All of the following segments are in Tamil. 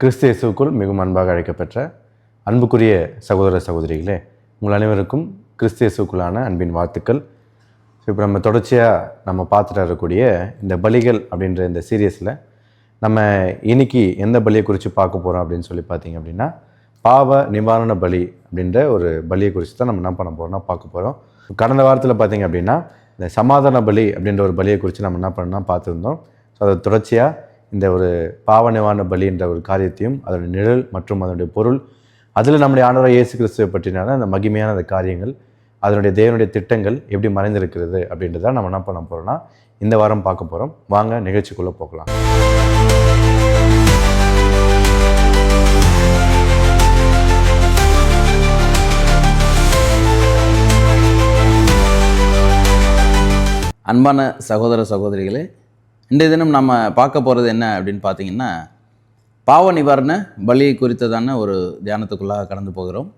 கிறிஸ்து மிகவும் அன்பாக அழைக்கப்பெற்ற அன்புக்குரிய சகோதர சகோதரிகளே உங்கள் அனைவருக்கும் கிறிஸ்து இயேசுக்குள்ளான அன்பின் வாழ்த்துக்கள். இப்போ நம்ம தொடர்ச்சியாக நம்ம பார்த்துட்டு வரக்கூடிய இந்த பலிகள் அப்படின்ற இந்த சீரியஸில் நம்ம இன்னைக்கு எந்த பலியை குறித்து பார்க்க போகிறோம் அப்படின்னு சொல்லி பார்த்தீங்க அப்படின்னா பாவ நிவாரண பலி அப்படின்ற ஒரு பலியை குறித்து தான் நம்ம என்ன பண்ண போகிறோம்னா பார்க்க போகிறோம் கடந்த வாரத்தில் பார்த்தீங்க அப்படின்னா இந்த சமாதான பலி அப்படின்ற ஒரு பலியை குறித்து நம்ம என்ன பண்ணோம்னா பார்த்துருந்தோம். ஸோ அதை தொடர்ச்சியாக இந்த ஒரு பாவனைவான பலி பலின்ற ஒரு காரியத்தையும் அதனுடைய நிழல் மற்றும் அதனுடைய பொருள் அதில் நம்முடைய ஆண்டவர் இயேசு கிறிஸ்துவை பற்றினால அந்த மகிமையான அந்த காரியங்கள் அதனுடைய தேவனுடைய திட்டங்கள் எப்படி மறைந்திருக்கிறது அப்படின்றத நம்ம என்ன பண்ண போகிறோம்னா இந்த வாரம் பார்க்க போகிறோம் வாங்க நிகழ்ச்சிக்குள்ளே போகலாம். அன்பான சகோதர சகோதரிகளே இன்றைய தினம் நம்ம பார்க்க போகிறது என்ன அப்படின்னு பார்த்தீங்கன்னா பாவ நிவாரண பலி குறித்ததான ஒரு தியானத்துக்குள்ளாக கடந்து போகிறோம்.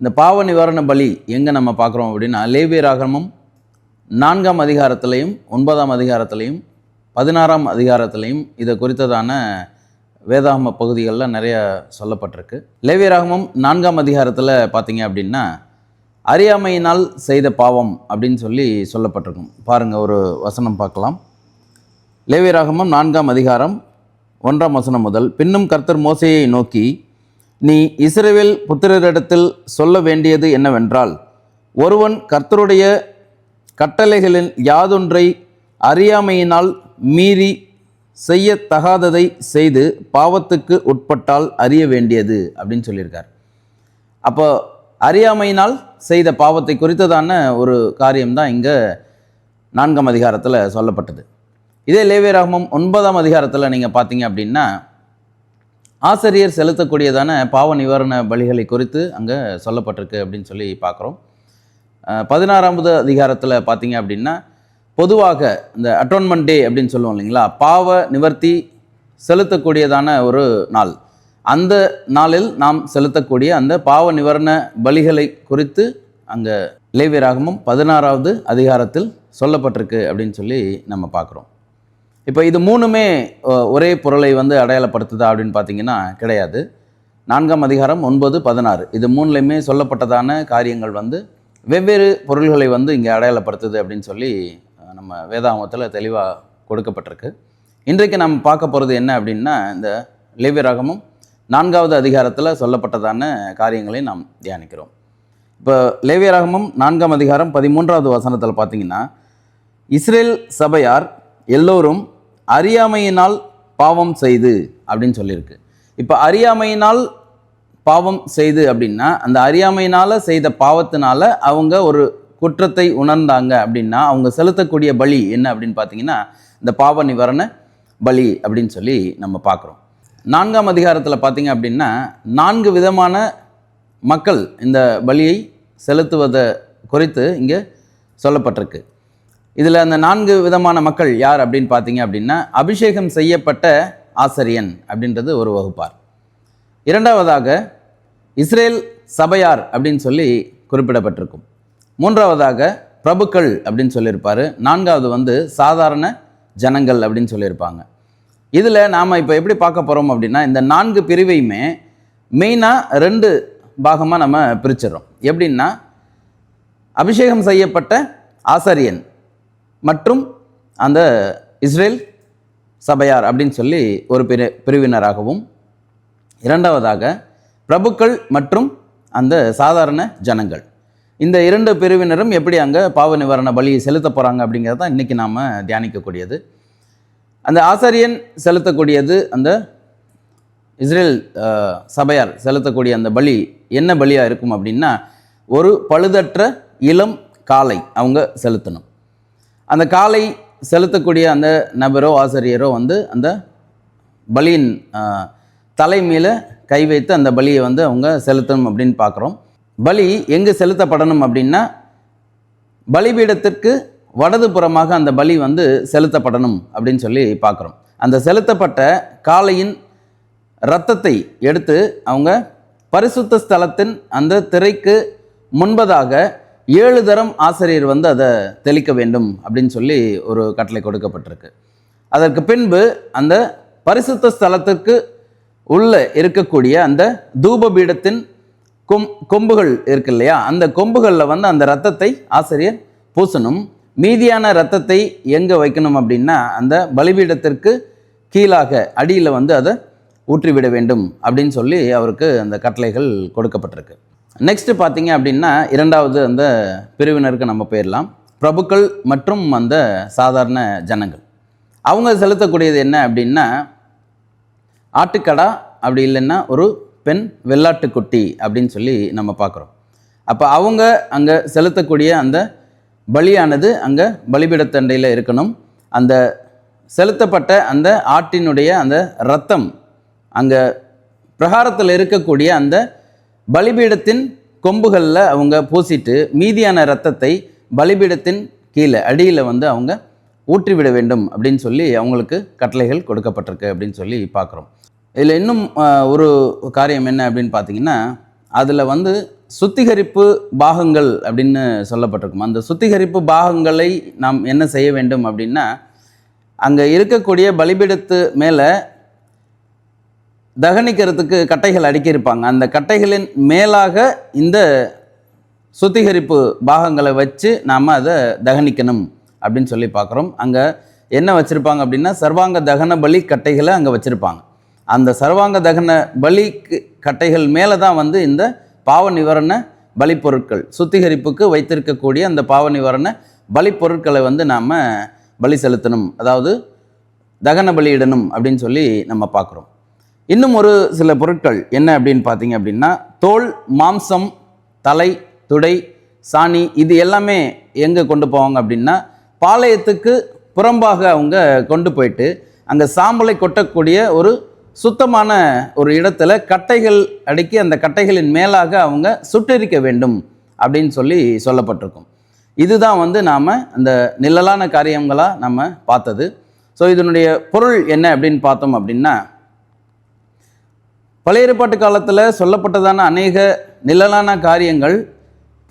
இந்த பாவ நிவாரண பலி எங்கே நம்ம பார்க்குறோம் அப்படின்னா லேவியராகமம் நான்காம் அதிகாரத்திலையும் ஒன்பதாம் அதிகாரத்திலையும் பதினாறாம் அதிகாரத்திலையும் இதை குறித்ததான வேதாகம பகுதிகளில் நிறைய சொல்லப்பட்டிருக்கு. லேவியராகமம் நான்காம் அதிகாரத்தில் பார்த்தீங்க அப்படின்னா அறியாமையினால் செய்த பாவம் அப்படின்னு சொல்லி சொல்லப்பட்டிருக்கும். பாருங்கள் ஒரு வசனம் பார்க்கலாம். லேவியராகமம் நான்காம் அதிகாரம் ஒன்றாம் வசனம் முதல். பின்னும் கர்த்தர் மோசையை நோக்கி நீ இஸ்ரேவேல் புத்திரரிடத்தில் சொல்ல வேண்டியது என்னவென்றால் ஒருவன் கர்த்தருடைய கட்டளைகளின் யாதொன்றை அறியாமையினால் மீறி செய்யத்தகாததை செய்து பாவத்துக்கு உட்பட்டால் அறிய வேண்டியது அப்படின்னு சொல்லியிருக்கார். அப்போ அறியாமையினால் செய்த பாவத்தை குறித்ததான ஒரு காரியம்தான் இங்கே நான்காம் அதிகாரத்தில் சொல்லப்பட்டது. இதே லேவியராகமம் ஒன்பதாம் அதிகாரத்தில் நீங்கள் பார்த்தீங்க அப்படின்னா ஆசிரியர் செலுத்தக்கூடியதான பாவ நிவாரண பலிகளை குறித்து அங்கே சொல்லப்பட்டிருக்கு அப்படின்னு சொல்லி பார்க்குறோம் பதினாறாவது அதிகாரத்தில் பார்த்தீங்க அப்படின்னா பொதுவாக இந்த அட்டோன்மெண்ட் டே அப்படின்னு சொல்லுவோம் இல்லைங்களா? பாவ நிவர்த்தி செலுத்தக்கூடியதான ஒரு நாள். அந்த நாளில் நாம் செலுத்தக்கூடிய அந்த பாவ நிவாரண பலிகளை குறித்து அங்கே லேவியராகமும் பதினாறாவது அதிகாரத்தில் சொல்லப்பட்டிருக்கு அப்படின்னு சொல்லி நம்ம பார்க்குறோம் இப்போ இது மூணுமே ஒரே பொருளை வந்து அடையாளப்படுத்துதா அப்படின்னு பார்த்தீங்கன்னா கிடையாது. நான்காம் அதிகாரம் ஒன்பது பதினாறு. இது மூணுலையுமே சொல்லப்பட்டதான காரியங்கள் வந்து வெவ்வேறு பொருள்களை வந்து இங்கே அடையாளப்படுத்துது அப்படின்னு சொல்லி நம்ம வேதாமத்தில் தெளிவாக கொடுக்கப்பட்டிருக்கு. இன்றைக்கு நம்ம பார்க்க போகிறது என்ன அப்படின்னா இந்த லேவியராகமும் நான்காவது அதிகாரத்தில் சொல்லப்பட்டதான காரியங்களை நாம் தியானிக்கிறோம். இப்போ லேவியராகமும் நான்காம் அதிகாரம் பதிமூன்றாவது வசனத்தில் பார்த்தீங்கன்னா இஸ்ரேல் சபையார் எல்லோரும் அறியாமையினால் பாவம் செய்து அப்படின்னு சொல்லியிருக்கு. இப்போ அறியாமையினால் பாவம் செய்து அப்படின்னா அந்த அறியாமையினால் செய்த பாவத்தினால அவங்க ஒரு குற்றத்தை உணர்ந்தாங்க அப்படின்னா அவங்க செலுத்தக்கூடிய பலி என்ன அப்படின்னு பார்த்தீங்கன்னா இந்த பாவ நிவாரண பலி அப்படின்னு சொல்லி நம்ம பார்க்குறோம் நான்காம் அதிகாரத்தில் பார்த்தீங்க அப்படின்னா நான்கு விதமான மக்கள் இந்த பலியை செலுத்துவதை குறித்து இங்கே சொல்லப்பட்டிருக்கு. இதில் அந்த நான்கு விதமான மக்கள் யார் அப்படின்னு பார்த்தீங்க அப்படின்னா அபிஷேகம் செய்யப்பட்ட ஆசிரியன் அப்படின்றது ஒரு வகுப்பார். இரண்டாவதாக இஸ்ரேல் சபையார் அப்படின்னு சொல்லி குறிப்பிடப்பட்டிருக்கும். மூன்றாவதாக பிரபுக்கள் அப்படின்னு சொல்லியிருப்பார். நான்காவது வந்து சாதாரண ஜனங்கள் அப்படின்னு சொல்லியிருப்பாங்க. இதில் நாம் இப்போ எப்படி பார்க்க போகிறோம் அப்படின்னா இந்த நான்கு பிரிவையுமே மெயினாக ரெண்டு பாகமாக நம்ம பிரிச்சிடறோம். எப்படின்னா அபிஷேகம் செய்யப்பட்ட ஆசாரியன் மற்றும் அந்த இஸ்ரேல் சபையார் அப்படின்னு சொல்லி ஒரு பிரி பிரிவினராகவும் இரண்டாவதாக பிரபுக்கள் மற்றும் அந்த சாதாரண ஜனங்கள். இந்த இரண்டு பிரிவினரும் எப்படி அங்கே பாவ நிவாரண பலி செலுத்த போகிறாங்க அப்படிங்கிறது தான் இன்றைக்கி நாம் தியானிக்கக்கூடியது. அந்த ஆசாரியன் செலுத்தக்கூடியது அந்த இஸ்ரேல் சபையார் செலுத்தக்கூடிய அந்த பலி என்ன பலியாக இருக்கும் அப்படின்னா ஒரு பழுதற்ற இளம் காலை அவங்க செலுத்தணும். அந்த காளை செலுத்தக்கூடிய அந்த நபரோ ஆசிரியரோ வந்து அந்த பலியின் தலைமையில் தலை மேலே கை வைத்து அந்த பலியை வந்து அவங்க செலுத்தணும் அப்படின்னு பார்க்குறோம். பலி எங்கே செலுத்தப்படணும் அப்படின்னா பலிபீடத்திற்கு வடது புறமாக அந்த பலி வந்து செலுத்தப்படணும் அப்படின்னு சொல்லி பார்க்குறோம். அந்த செலுத்தப்பட்ட காளையின் இரத்தத்தை எடுத்து அவங்க பரிசுத்த ஸ்தலத்தின் அந்த திரைக்கு முன்பதாக ஏழு தரம் ஆசிரியர் வந்து அதை தெளிக்க வேண்டும் அப்படின்னு சொல்லி ஒரு கட்டளை கொடுக்கப்பட்டிருக்கு. அதற்கு பின்பு அந்த பரிசுத்த ஸ்தலத்திற்கு உள்ள இருக்கக்கூடிய அந்த தூபபீடத்தின் கொம் கொம்புகள் இருக்கு இல்லையா? அந்த கொம்புகளில் வந்து அந்த ரத்தத்தை ஆசிரியர் பூசணும். மீதியான ரத்தத்தை எங்கே வைக்கணும் அப்படின்னா அந்த பலிபீடத்திற்கு கீழாக அடியில் வந்து அதை ஊற்றிவிட வேண்டும் அப்படின்னு சொல்லி அவருக்கு அந்த கட்டளைகள் கொடுக்கப்பட்டிருக்கு. நெக்ஸ்ட் பார்த்தீங்க அப்படின்னா இரண்டாவது அந்த பிரிவினருக்கு நம்ம போயிடலாம் பிரபுக்கள் மற்றும் அந்த சாதாரண ஜனங்கள். அவங்க செலுத்தக்கூடியது என்ன அப்படின்னா ஆட்டுக்கடா அப்படி இல்லைன்னா ஒரு பெண் வெள்ளாட்டுக்குட்டி அப்படின்னு சொல்லி நம்ம பார்க்குறோம். அப்போ அவங்க அங்கே செலுத்தக்கூடிய அந்த பலியானது அங்கே பலிபிடத்தண்டையில் இருக்கணும். அந்த செலுத்தப்பட்ட அந்த ஆட்டினுடைய அந்த ரத்தம் அங்கே பிரகாரத்தில் இருக்கக்கூடிய அந்த பலிபீடத்தின் கொம்புகளில் அவங்க பூசிட்டு மீதியான ரத்தத்தை பலிபீடத்தின் கீழே அடியில் வந்து அவங்க ஊற்றிவிட வேண்டும் அப்படின்னு சொல்லி அவங்களுக்கு கட்டளைகள் கொடுக்கப்பட்டிருக்கு அப்படின்னு சொல்லி பார்க்குறோம். இதில் இன்னும் ஒரு காரியம் என்ன அப்படின்னு பார்த்தீங்கன்னா அதில் வந்து சுத்திகரிப்பு பாகங்கள் அப்படின்னு சொல்லப்பட்டிருக்கும். அந்த சுத்திகரிப்பு பாகங்களை நாம் என்ன செய்ய வேண்டும் அப்படின்னா அங்கே இருக்கக்கூடிய பலிபீடத்து மேலே தகனிக்கிறதுக்கு கட்டைகள் அடுக்கியிருப்பாங்க. அந்த கட்டைகளின் மேலாக இந்த சுத்திகரிப்பு பாகங்களை வச்சு நாம் அதை தகனிக்கணும் அப்படின்னு சொல்லி பார்க்குறோம். அங்கே என்ன வச்சுருப்பாங்க அப்படின்னா சர்வாங்க தகன பலி கட்டைகளை அங்கே வச்சுருப்பாங்க. அந்த சர்வாங்க தகன பலி கட்டைகள் மேலே தான் வந்து இந்த பாவ நிவாரண பலிப்பொருட்கள் சுத்திகரிப்புக்கு வைத்திருக்கக்கூடிய அந்த பாவ நிவாரண பலிப்பொருட்களை வந்து நாம் பலி செலுத்தணும். அதாவது தகன பலியிடணும் அப்படின்னு சொல்லி நம்ம பார்க்குறோம். இன்னும் ஒரு சில பொருட்கள் என்ன அப்படின்னு பார்த்தீங்க அப்படின்னா தோல் மாம்சம் தலை துடை சாணி இது எல்லாமே எங்கே கொண்டு போவாங்க அப்படின்னா பாளையத்துக்கு புறம்பாக அவங்க கொண்டு போயிட்டு அங்கே சாம்பலை கொட்டக்கூடிய ஒரு சுத்தமான ஒரு இடத்துல கட்டைகள் அடுக்கி அந்த கட்டைகளின் மேலாக அவங்க சுட்டெரிக்க வேண்டும் அப்படின்னு சொல்லி சொல்லப்பட்டிருக்கும். இதுதான் வந்து நாம் அந்த நிழலான காரியங்களாக நம்ம பார்த்தது. ஸோ இதனுடைய பொருள் என்ன அப்படின்னு பார்த்தோம் அப்படின்னா பழைய ஏற்பாட்டு காலத்தில் சொல்லப்பட்டதான அநேக நிழலான காரியங்கள்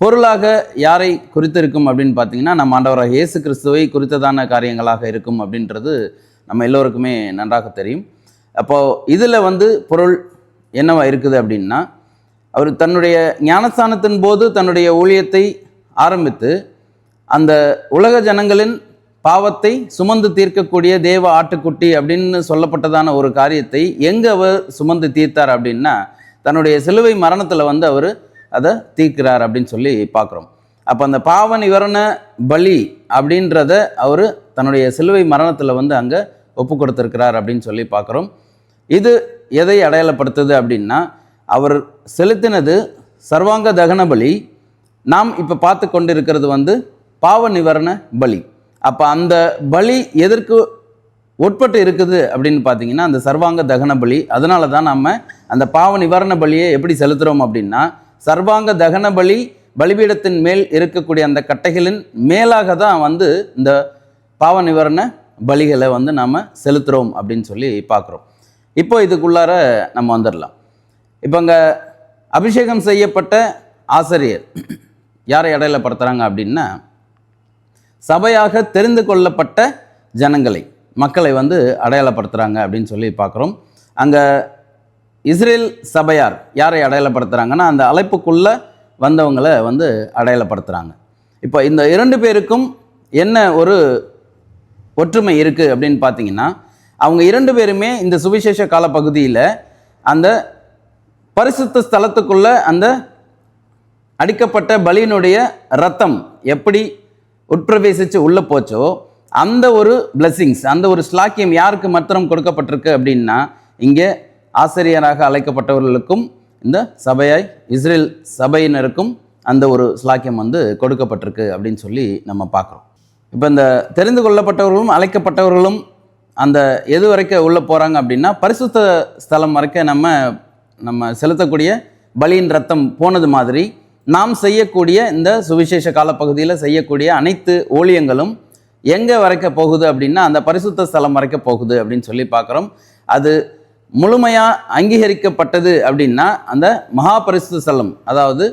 பொருளாக யாரை குறித்திருக்கும் அப்படின்னு பார்த்தீங்கன்னா நம்ம ஆண்டவராக இயேசு கிறிஸ்துவை குறித்ததான காரியங்களாக இருக்கும் அப்படின்றது நம்ம எல்லோருக்குமே நன்றாக தெரியும். அப்போது இதில் வந்து பொருள் என்னவா இருக்குது அப்படின்னா அவர் தன்னுடைய ஞானஸ்தானத்தின் போது தன்னுடைய ஊழியத்தை ஆரம்பித்து அந்த உலக ஜனங்களின் பாவத்தை சுமந்து தீர்க்கக்கூடிய தேவ ஆட்டுக்குட்டி அப்படின்னு சொல்லப்பட்டதான ஒரு காரியத்தை எங்கே அவர் சுமந்து தீர்த்தார் அப்படின்னா தன்னுடைய சிலுவை மரணத்தில் வந்து அவர் அதை தீர்க்கிறார் அப்படின்னு சொல்லி பார்க்குறோம். அப்போ அந்த பாவ நிவரண பலி அப்படின்றத அவர் தன்னுடைய சிலுவை மரணத்தில் வந்து அங்கே ஒப்பு கொடுத்துருக்கிறார் அப்படின்னு சொல்லி பார்க்குறோம். இது எதை அடையாளப்படுத்துது அப்படின்னா அவர் செலுத்தினது சர்வாங்க தகன பலி. நாம் இப்போ பார்த்து கொண்டிருக்கிறது வந்து பாவ நிவரண பலி. அப்போ அந்த பலி எதற்கு உட்பட்டு இருக்குது அப்படின்னு பார்த்தீங்கன்னா அந்த சர்வாங்க தகன பலி. அதனால தான் நம்ம அந்த பாவ நிவாரண பலியை எப்படி செலுத்துகிறோம் அப்படின்னா சர்வாங்க தகன பலி பலிபீடத்தின் மேல் இருக்கக்கூடிய அந்த கட்டைகளின் மேலாக தான் வந்து இந்த பாவ நிவாரண பலிகளை வந்து நாம் செலுத்துகிறோம் அப்படின்னு சொல்லி பார்க்குறோம் இப்போ இதுக்குள்ளார நம்ம வந்துடலாம் இப்போ அங்கே அபிஷேகம் செய்யப்பட்ட ஆசிரியர் யாரை அடையாளப்படுத்துகிறாங்க அப்படின்னா சபையாக தெரிந்து கொள்ளப்பட்ட ஜனங்களை மக்களை வந்து அடையாளப்படுத்துகிறாங்க அப்படின்னு சொல்லி பார்க்குறோம். அங்கே இஸ்ரேல் சபையார் யாரை அடையாளப்படுத்துகிறாங்கன்னா அந்த அழைப்புக்குள்ளே வந்தவங்களை வந்து அடையாளப்படுத்துகிறாங்க இப்போ இந்த இரண்டு பேருக்கும் என்ன ஒரு ஒற்றுமை இருக்குது அப்படின்னு பார்த்தீங்கன்னா அவங்க இரண்டு பேருமே இந்த சுவிசேஷ கால பகுதியில் அந்த பரிசுத்த ஸ்தலத்துக்குள்ளே அந்த அடிக்கப்பட்ட பலியினுடைய ரத்தம் எப்படி உட்பிரவேசித்து உள்ளே போச்சோ அந்த ஒரு blessings அந்த ஒரு ஸ்லாக்கியம் யாருக்கு மத்திரம் கொடுக்கப்பட்டிருக்கு அப்படின்னா இங்கே ஆசிரியராக அழைக்கப்பட்டவர்களுக்கும் இந்த சபையாய் இஸ்ரேல் சபையினருக்கும் அந்த ஒரு ஸ்லாக்கியம் வந்து கொடுக்கப்பட்டிருக்கு அப்படின்னு சொல்லி நம்ம பார்க்குறோம். இப்போ இந்த தெரிந்து கொள்ளப்பட்டவர்களும் அழைக்கப்பட்டவர்களும் அந்த எது வரைக்கும் உள்ளே போகிறாங்க அப்படின்னா பரிசுத்த ஸ்தலம் வரைக்கும் நம்ம நம்ம செலுத்தக்கூடிய பலியின் ரத்தம் போனது மாதிரி நாம் செய்யக்கூடிய இந்த சுவிசேஷ காலப்பகுதியில் செய்யக்கூடிய அனைத்து ஊழியங்களும் எங்கே வரைக்க போகுது அப்படின்னா அந்த பரிசுத்த ஸ்தலம் வரைக்க போகுது அப்படின்னு சொல்லி பார்க்குறோம். அது முழுமையாக அங்கீகரிக்கப்பட்டது அப்படின்னா அந்த மகா பரிசுத்த ஸ்தலம் அதாவது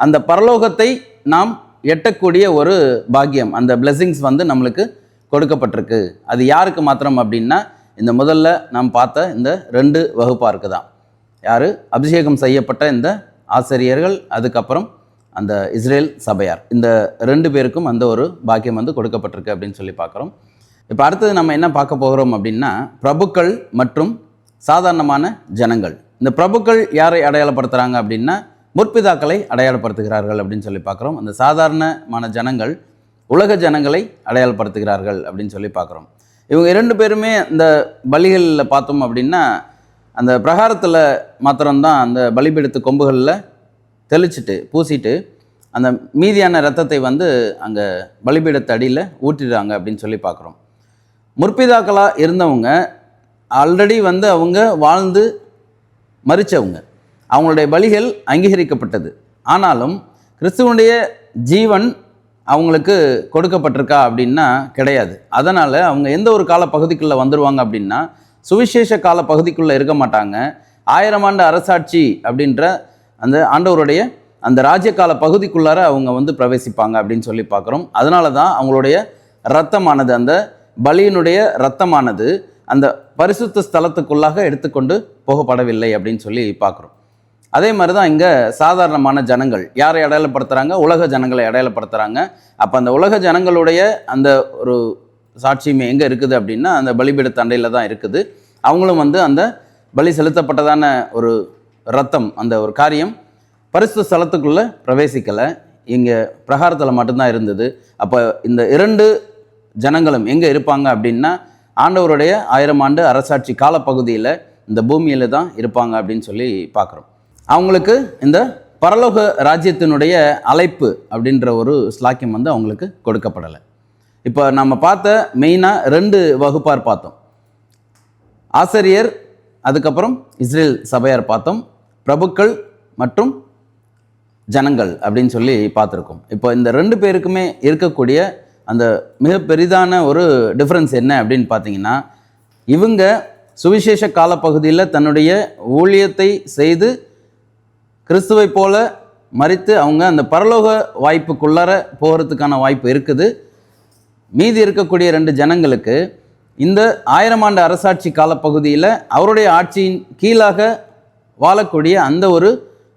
அந்த பரலோகத்தை நாம் எட்டக்கூடிய ஒரு பாக்கியம் அந்த பிளெஸிங்ஸ் வந்து நம்மளுக்கு கொடுக்கப்பட்டிருக்கு. அது யாருக்கு மாத்திரம் அப்படின்னா இந்த முதல்ல நாம் பார்த்த இந்த ரெண்டு வகுப்பாருக்கு தான் யார்? அபிஷேகம் செய்யப்பட்ட இந்த ஆசிரியர்கள் அதுக்கப்புறம் அந்த இஸ்ரேல் சபையார். இந்த ரெண்டு பேருக்கும் அந்த ஒரு பாக்கியம் வந்து கொடுக்கப்பட்டிருக்கு அப்படின்னு சொல்லி பார்க்குறோம். இப்போ அடுத்தது நம்ம என்ன பார்க்க போகிறோம் அப்படின்னா பிரபுக்கள் மற்றும் சாதாரணமான ஜனங்கள். இந்த பிரபுக்கள் யாரை அடையாளப்படுத்துகிறாங்க அப்படின்னா முற்பிதாக்களை அடையாளப்படுத்துகிறார்கள் அப்படின்னு சொல்லி பார்க்குறோம். அந்த சாதாரணமான ஜனங்கள் உலக ஜனங்களை அடையாளப்படுத்துகிறார்கள் அப்படின்னு சொல்லி பார்க்குறோம். இவங்க இரண்டு பேருமே இந்த பலிகளில் பார்த்தோம் அப்படின்னா அந்த பிரகாரத்தில் மாத்திரம்தான் அந்த பலிபீடத்து கொம்புகளில் தெளிச்சிட்டு பூசிட்டு அந்த மீதியான ரத்தத்தை வந்து அங்கே பலிபீடத்து அடியில் ஊற்றிடுறாங்க அப்படின்னு சொல்லி பார்க்குறோம். முற்பிதாக்களாக இருந்தவங்க ஆல்ரெடி வந்து அவங்க வாழ்ந்து மறிச்சவங்க. அவங்களுடைய பலிகள் அங்கீகரிக்கப்பட்டது. ஆனாலும் கிறிஸ்துவனுடைய ஜீவன் அவங்களுக்கு கொடுக்கப்பட்டிருக்கா அப்படின்னா கிடையாது. அதனால் அவங்க எந்த ஒரு கால பகுதிக்குள்ளே வந்துடுவாங்க அப்படின்னா சுவிசேஷ கால பகுதிக்குள்ளே இருக்க மாட்டாங்க. ஆயிரம் ஆண்டு அரசாட்சி அப்படின்ற அந்த ஆண்டவருடைய அந்த ராஜ்யகால பகுதிக்குள்ளார அவங்க வந்து பிரவேசிப்பாங்க அப்படின்னு சொல்லி பார்க்குறோம். அதனால தான் அவங்களுடைய ரத்தமானது அந்த பலியினுடைய ரத்தமானது அந்த பரிசுத்த ஸ்தலத்துக்குள்ளாக எடுத்துக்கொண்டு போகப்படவில்லை அப்படின்னு சொல்லி பார்க்குறோம். அதே மாதிரி தான் இங்கே சாதாரணமான ஜனங்கள். யாரை அடையாளப்படுத்துகிறாங்க உலக ஜனங்களை அடையாளப்படுத்துகிறாங்க அப்போ அந்த உலக ஜனங்களுடைய அந்த ஒரு சாட்சியம் எங்கே இருக்குது அப்படின்னா அந்த பலிபீட தண்டையில் தான் இருக்குது. அவங்களும் வந்து அந்த பலி செலுத்தப்பட்டதான ஒரு ரத்தம் அந்த ஒரு காரியம் பரிசு ஸ்தலத்துக்குள்ளே பிரவேசிக்கலை. இங்கே பிரகாரத்தில் மட்டும்தான் இருந்தது. அப்போ இந்த இரண்டு ஜனங்களும் எங்கே இருப்பாங்க அப்படின்னா ஆண்டவருடைய ஆயிரம் ஆண்டு அரசாட்சி காலப்பகுதியில் இந்த பூமியில் தான் இருப்பாங்க அப்படின்னு சொல்லி பார்க்குறோம். அவங்களுக்கு இந்த பரலோக ராஜ்யத்தினுடைய அழைப்பு அப்படின்ற ஒரு ஸ்லாக்கியம் வந்து அவங்களுக்கு கொடுக்கப்படலை. இப்போ நம்ம பார்த்த மெயினாக ரெண்டு வகுப்பார் பார்த்தோம். ஆசிரியர் அதுக்கப்புறம் இஸ்ரேல் சபையார் பார்த்தோம். பிரபுக்கள் மற்றும் ஜனங்கள் அப்படின்னு சொல்லி பார்த்துருக்கோம். இப்போ இந்த ரெண்டு பேருக்குமே இருக்கக்கூடிய அந்த மிக பெரிதான ஒரு டிஃப்ரென்ஸ் என்ன அப்படின்னு பார்த்தீங்கன்னா இவங்க சுவிசேஷ காலப்பகுதியில் தன்னுடைய ஊழியத்தை செய்து கிறிஸ்துவை போல மறித்து அவங்க அந்த பரலோக வாய்ப்புக்குள்ளார போகிறதுக்கான வாய்ப்பு இருக்குது. மீதி இருக்கக்கூடிய ரெண்டு ஜனங்களுக்கு இந்த ஆயிரம் ஆண்டு அரசாட்சி காலப்பகுதியில் அவருடைய ஆட்சியின் கீழாக வாழக்கூடிய அந்த ஒரு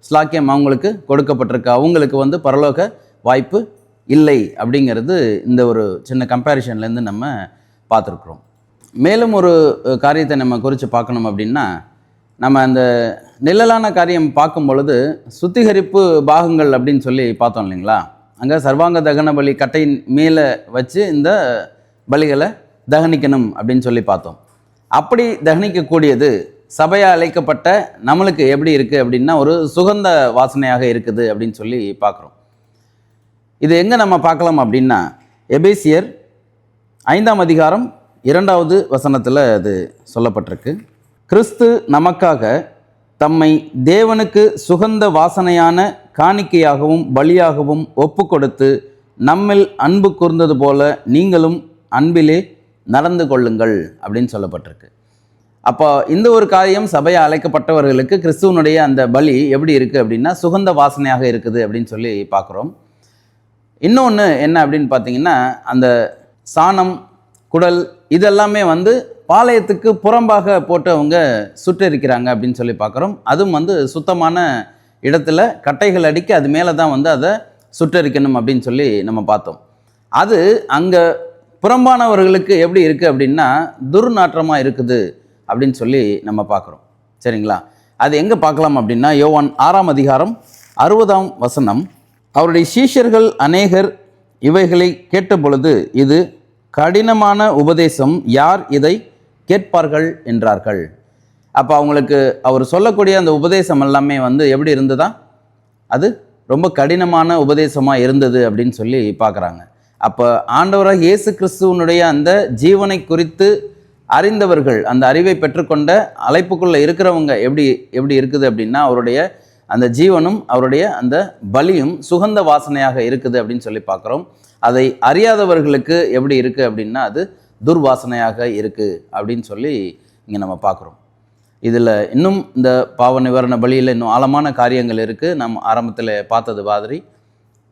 ஸ்லாக்கியம் அவங்களுக்கு கொடுக்கப்பட்டிருக்கு. அவங்களுக்கு வந்து பரலோக வாய்ப்பு இல்லை அப்படிங்கிறது இந்த ஒரு சின்ன கம்பேரிஷன்லேருந்து நம்ம பார்த்துருக்குறோம். மேலும் ஒரு காரியத்தை நம்ம குறித்து பார்க்கணும் அப்படின்னா நம்ம அந்த நிழலான காரியம் பார்க்கும் பொழுது சுத்திகரிப்பு பாகங்கள் அப்படின்னு சொல்லி பார்த்தோம் இல்லைங்களா? அங்கே சர்வாங்க தகன பலி கட்டையின் மேலே வச்சு இந்த பலிகளை தகனிக்கணும் அப்படின்னு சொல்லி பார்த்தோம். அப்படி தகனிக்கக்கூடியது சபையாக அழைக்கப்பட்ட நம்மளுக்கு எப்படி இருக்குது அப்படின்னா ஒரு சுகந்த வாசனையாக இருக்குது அப்படின்னு சொல்லி பார்க்குறோம். இது எங்கே நம்ம பார்க்கலாம் அப்படின்னா எபேசியர் ஐந்தாம் அதிகாரம் இரண்டாவது வசனத்தில் அது சொல்லப்பட்டிருக்கு. கிறிஸ்து நமக்காக தம்மை தேவனுக்கு சுகந்த வாசனையான காணிக்கையாகவும் பலியாகவும் ஒப்பு கொடுத்து நம்மில் அன்பு கூர்ந்தது போல நீங்களும் அன்பிலே நடந்து கொள்ளுங்கள் அப்படின்னு சொல்லப்பட்டிருக்கு. அப்போ இந்த ஒரு காரியம் சபையை அழைக்கப்பட்டவர்களுக்கு கிறிஸ்துவனுடைய அந்த பலி எப்படி இருக்குது அப்படின்னா சுகந்த வாசனையாக இருக்குது அப்படின்னு சொல்லி பார்க்குறோம். இன்னொன்று என்ன அப்படின்னு பார்த்தீங்கன்னா அந்த சாணம் குடல் இதெல்லாமே வந்து பாளையத்துக்கு புறம்பாக போட்டு அவங்க சுட்டரிக்கிறாங்க அப்படின்னு சொல்லி பார்க்குறோம். அதுவும் வந்து சுத்தமான இடத்துல கட்டைகள் அடிக்க அது மேலே தான் வந்து அதை சுட்டரிக்கணும் அப்படின்னு சொல்லி நம்ம பார்த்தோம். அது அங்கே புறம்பானவர்களுக்கு எப்படி இருக்குது அப்படின்னா துர்நாற்றமாக இருக்குது. அப்படின்னு சொல்லி நம்ம பார்க்குறோம். சரிங்களா? அது எங்கே பார்க்கலாம் அப்படின்னா யோவான் ஆறாம் அதிகாரம் அறுபதாம் வசனம். அவருடைய சீஷர்கள் அநேகர் இவைகளை கேட்ட பொழுது இது கடினமான உபதேசம் யார் இதை கேட்பார்கள் என்றார்கள். அப்போ அவங்களுக்கு அவர் சொல்லக்கூடிய அந்த உபதேசம் எல்லாமே வந்து எப்படி இருந்ததா? அது ரொம்ப கடினமான உபதேசமாக இருந்தது அப்படின்னு சொல்லி பார்க்குறாங்க. அப்போ ஆண்டவராக இயேசு கிறிஸ்துவனுடைய அந்த ஜீவனை குறித்து அறிந்தவர்கள் அந்த அறிவை பெற்றுக்கொண்ட அழைப்புக்குள்ளே இருக்கிறவங்க எப்படி எப்படி இருக்குது அப்படின்னா அவருடைய அந்த ஜீவனும் அவருடைய அந்த பலியும் சுகந்த வாசனையாக இருக்குது அப்படின்னு சொல்லி பார்க்குறோம். அதை அறியாதவர்களுக்கு எப்படி இருக்குது அப்படின்னா அது துர்வாசனையாக இருக்குது அப்படின்னு சொல்லி இங்கே நம்ம பார்க்குறோம். இதில் இன்னும் இந்த பாவ நிவாரண பலியில் இன்னும் ஆழமான காரியங்கள் இருக்குது நம்ம ஆரம்பத்தில் பார்த்தது மாதிரி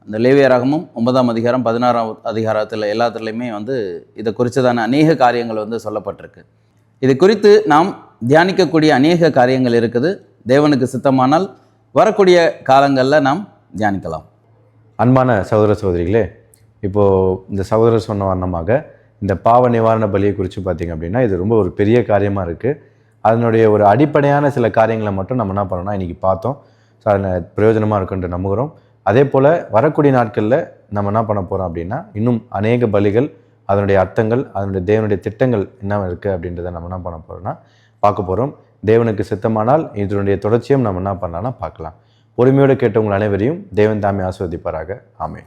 அந்த லேவியராகமும் ஒன்பதாம் அதிகாரம் பதினாறாம் அதிகாரத்தில் எல்லாத்துலேயுமே வந்து இதை குறித்ததான அநேக காரியங்கள் வந்து சொல்லப்பட்டிருக்கு. இது குறித்து நாம் தியானிக்கக்கூடிய அநேக காரியங்கள் இருக்குது. தேவனுக்கு சித்தமானால் வரக்கூடிய காலங்களில் நாம் தியானிக்கலாம். அன்பான சகோதர சகோதரிகளே இப்போது இந்த சகோதரர் சொன்ன வண்ணமாக இந்த பாவ நிவாரண பலியை குறித்து பார்த்தீங்க அப்படின்னா இது ரொம்ப ஒரு பெரிய காரியமாக இருக்குது அதனுடைய ஒரு அடிப்படையான சில காரியங்களை மட்டும் நம்ம என்ன பண்ணோம்னா இன்றைக்கி பார்த்தோம். ஸோ அதில் பிரயோஜனமாக இருக்குன்ட்டு நம்புகிறோம். அதே போல் வரக்கூடிய நாட்களில் நம்ம என்ன பண்ண போகிறோம் அப்படின்னா இன்னும் அநேக பலிகள் அதனுடைய அர்த்தங்கள் அதனுடைய தேவனுடைய திட்டங்கள் என்ன இருக்குது அப்படின்றத நம்ம என்ன பண்ண போகிறோம்னா பார்க்க போகிறோம் தேவனுக்கு சித்தமானால் இதனுடைய தொடர்ச்சியும் நம்ம என்ன பண்ணலாம்னா பார்க்கலாம். பொறுமையோடு கேட்டவங்கள் அனைவரையும் தேவன் தாமே ஆஸ்வதிப்பாராக ஆமே